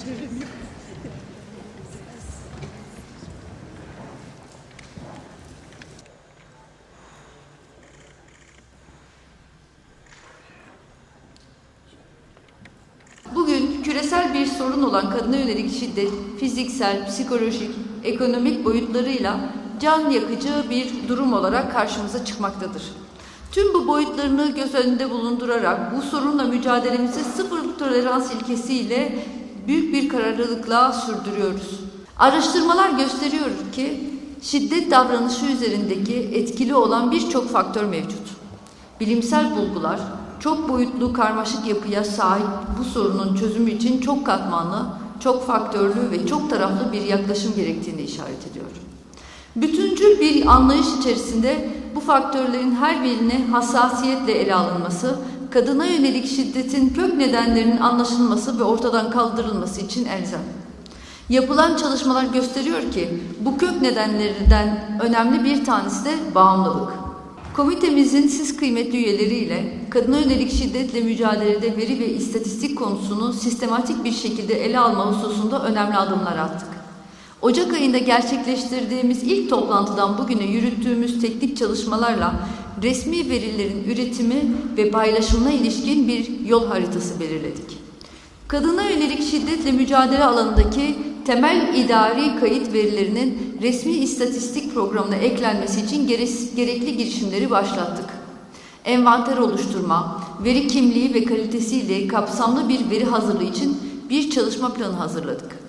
beceremiyorum. Bugün küresel bir sorun olan kadına yönelik şiddet fiziksel, psikolojik, ekonomik boyutlarıyla can yakıcı bir durum olarak karşımıza çıkmaktadır. Tüm bu boyutlarını göz önünde bulundurarak bu sorunla mücadelemizi sıfır tolerans ilkesiyle büyük bir kararlılıkla sürdürüyoruz. Araştırmalar gösteriyor ki şiddet davranışı üzerindeki etkili olan birçok faktör mevcut. Bilimsel bulgular çok boyutlu karmaşık yapıya sahip bu sorunun çözümü için çok katmanlı, çok faktörlü ve çok taraflı bir yaklaşım gerektiğini işaret ediyor. Bütüncül bir anlayış içerisinde bu faktörlerin her birine hassasiyetle ele alınması, kadına yönelik şiddetin kök nedenlerinin anlaşılması ve ortadan kaldırılması için elzem. Yapılan çalışmalar gösteriyor ki bu kök nedenlerinden önemli bir tanesi de bağımlılık. Komitemizin siz kıymetli üyeleriyle kadına yönelik şiddetle mücadelede veri ve istatistik konusunu sistematik bir şekilde ele alma hususunda önemli adımlar attık. Ocak ayında gerçekleştirdiğimiz ilk toplantıdan bugüne yürüttüğümüz teknik çalışmalarla resmi verilerin üretimi ve paylaşımına ilişkin bir yol haritası belirledik. Kadına yönelik şiddetle mücadele alanındaki temel idari kayıt verilerinin resmi istatistik programına eklenmesi için gerekli girişimleri başlattık. Envanter oluşturma, veri kimliği ve kalitesiyle kapsamlı bir veri hazırlığı için bir çalışma planı hazırladık.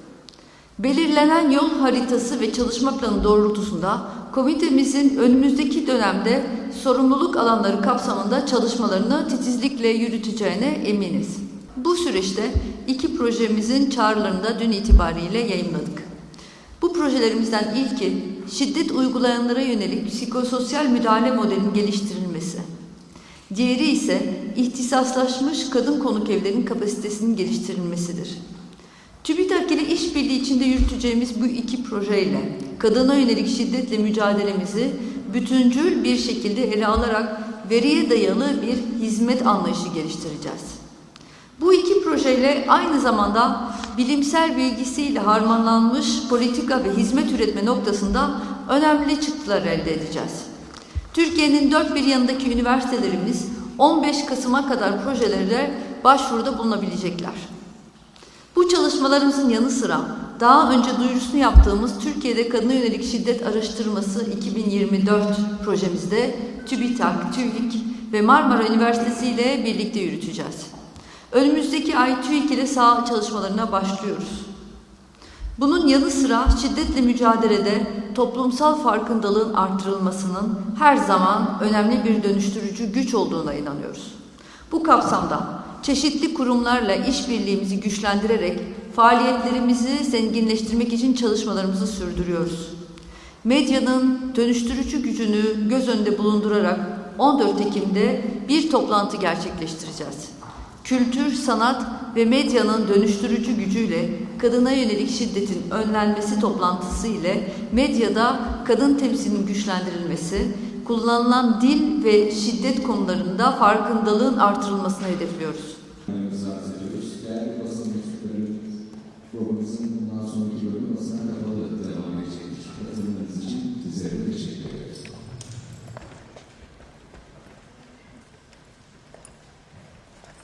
Belirlenen yol haritası ve çalışma planı doğrultusunda komitemizin önümüzdeki dönemde sorumluluk alanları kapsamında çalışmalarını titizlikle yürüteceğine eminiz. Bu süreçte iki projemizin çağrılarını da dün itibariyle yayınladık. Bu projelerimizden ilki şiddet uygulayanlara yönelik psikososyal müdahale modelinin geliştirilmesi. Diğeri ise ihtisaslaşmış kadın konuk evlerinin kapasitesinin geliştirilmesidir. TÜBİTAK ile işbirliği içinde yürüteceğimiz bu iki projeyle kadına yönelik şiddetle mücadelemizi bütüncül bir şekilde ele alarak veriye dayalı bir hizmet anlayışı geliştireceğiz. Bu iki projeyle aynı zamanda bilimsel bilgisiyle harmanlanmış politika ve hizmet üretme noktasında önemli çıktılar elde edeceğiz. Türkiye'nin dört bir yanındaki üniversitelerimiz 15 Kasım'a kadar projelere başvuruda bulunabilecekler. Bu çalışmalarımızın yanı sıra daha önce duyurusunu yaptığımız Türkiye'de Kadına Yönelik Şiddet Araştırması 2024 projemizde TÜBİTAK, TÜİK ve Marmara Üniversitesi ile birlikte yürüteceğiz. Önümüzdeki ay TÜİK ile saha çalışmalarına başlıyoruz. Bunun yanı sıra şiddetle mücadelede toplumsal farkındalığın artırılmasının her zaman önemli bir dönüştürücü güç olduğuna inanıyoruz. Bu kapsamda çeşitli kurumlarla işbirliğimizi güçlendirerek faaliyetlerimizi zenginleştirmek için çalışmalarımızı sürdürüyoruz. Medyanın dönüştürücü gücünü göz önünde bulundurarak 14 Ekim'de bir toplantı gerçekleştireceğiz. Kültür, sanat ve medyanın dönüştürücü gücüyle kadına yönelik şiddetin önlenmesi toplantısı ile medyada kadın temsilinin güçlendirilmesi, kullanılan dil ve şiddet konularında farkındalığın artırılmasını hedefliyoruz. Değerli basın mensupları, programımızın bundan sonraki bölümü basına kapalı devam edecek.